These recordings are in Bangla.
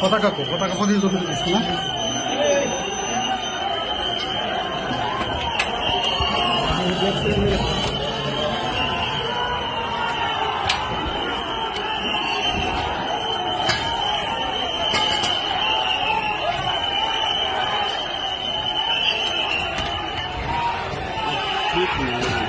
পতাকা কো পতাকা প্রতিনিধিত্ব করতেছে না ঠিক নেই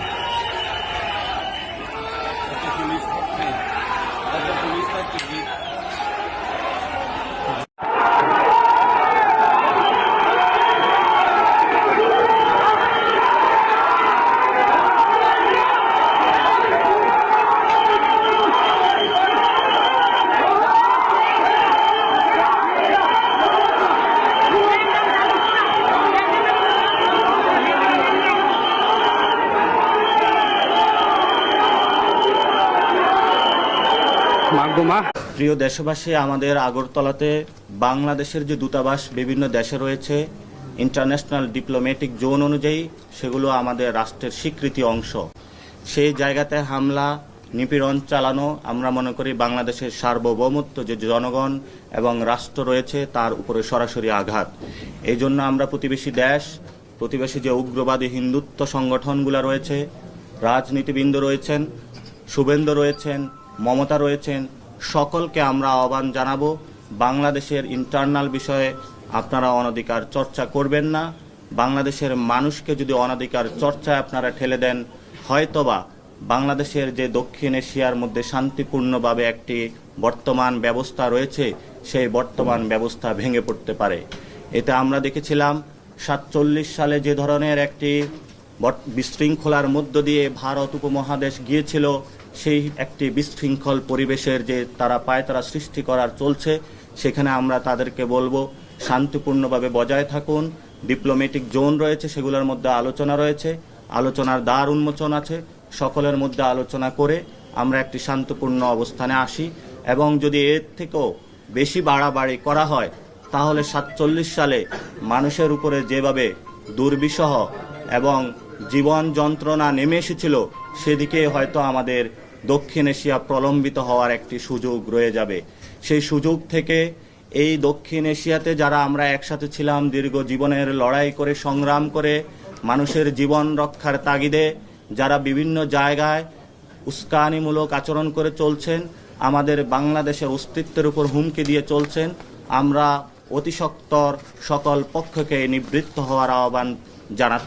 প্রিয় দেশবাসী, আমাদের আগরতলাতে বাংলাদেশের যে দূতাবাস, বিভিন্ন দেশে রয়েছে ইন্টারন্যাশনাল ডিপ্লোম্যাটিক জোন অনুযায়ী সেগুলো আমাদের রাষ্ট্রের স্বীকৃতি অংশ। সেই জায়গাতে হামলা, নিপীড়ন চালানো, আমরা মনে করি বাংলাদেশের সার্বভৌমত্ব যে জনগণ এবং রাষ্ট্র রয়েছে, তার উপরে সরাসরি আঘাত। এই জন্য আমরা প্রতিবেশী দেশ, প্রতিবেশী যে উগ্রবাদী হিন্দুত্ব সংগঠনগুলো রয়েছে, রাজনীতিবৃন্দ রয়েছেন, শুভেন্দু রয়েছেন মমতা রয়েছেন। সকলকে আমরা আহ্বান জানাব। বাংলাদেশের ইন্টারনাল বিষয়ে আপনারা অনধিকার চর্চা করবেন না। বাংলাদেশের মানুষকে যদি অনধিকার চর্চায় আপনারা ঠেলে দেন, হয়তোবা বাংলাদেশের যে দক্ষিণ এশিয়ার মধ্যে শান্তিপূর্ণভাবে একটি বর্তমান ব্যবস্থা রয়েছে, সেই বর্তমান ব্যবস্থা ভেঙে পড়তে পারে। এতে আমরা দেখেছিলাম, সাতচল্লিশ সালে যে ধরনের একটি বিশৃঙ্খলার মধ্য দিয়ে ভারত উপমহাদেশ গিয়েছিল সেই একটি বিশৃঙ্খল পরিবেশের যে তারা পায় তারা সৃষ্টি করার চলছে, সেখানে আমরা তাদেরকে বলব, শান্তিপূর্ণভাবে বজায় থাকুন। ডিপ্লোম্যাটিক জোন রয়েছে, সেগুলোর মধ্যে আলোচনা রয়েছে। আলোচনার দ্বার উন্মোচন আছে, সকলের মধ্যে আলোচনা করে আমরা একটি শান্তপূর্ণ অবস্থানে আসি। এবং যদি এর থেকেও বেশি বাড়াবাড়ি করা হয়, তাহলে সাতচল্লিশ সালে মানুষের উপরে যেভাবে দুর্বিষহ এবং জীবন যন্ত্রণা নেমে এসেছিল, সেদিকে হয়তো আমাদের দক্ষিণ এশিয়া প্রলম্বিত হওয়ার একটি সুযোগ রয়ে যাবে। সেই সুযোগ থেকে এই দক্ষিণ এশিয়াতে যারা আমরা একসাথে ছিলাম, দীর্ঘ জীবনের লড়াই করে, সংগ্রাম করে, মানুষের জীবন রক্ষার তাগিদে যারা বিভিন্ন জায়গায় উস্কানিমূলক আচরণ করে চলছেন, আমাদের বাংলাদেশের অস্তিত্বের উপর হুমকি দিয়ে চলছেন, আমরা অতিসত্বর সকল পক্ষকে নিবৃত্ত হওয়ার আহ্বান জানাচ্ছি।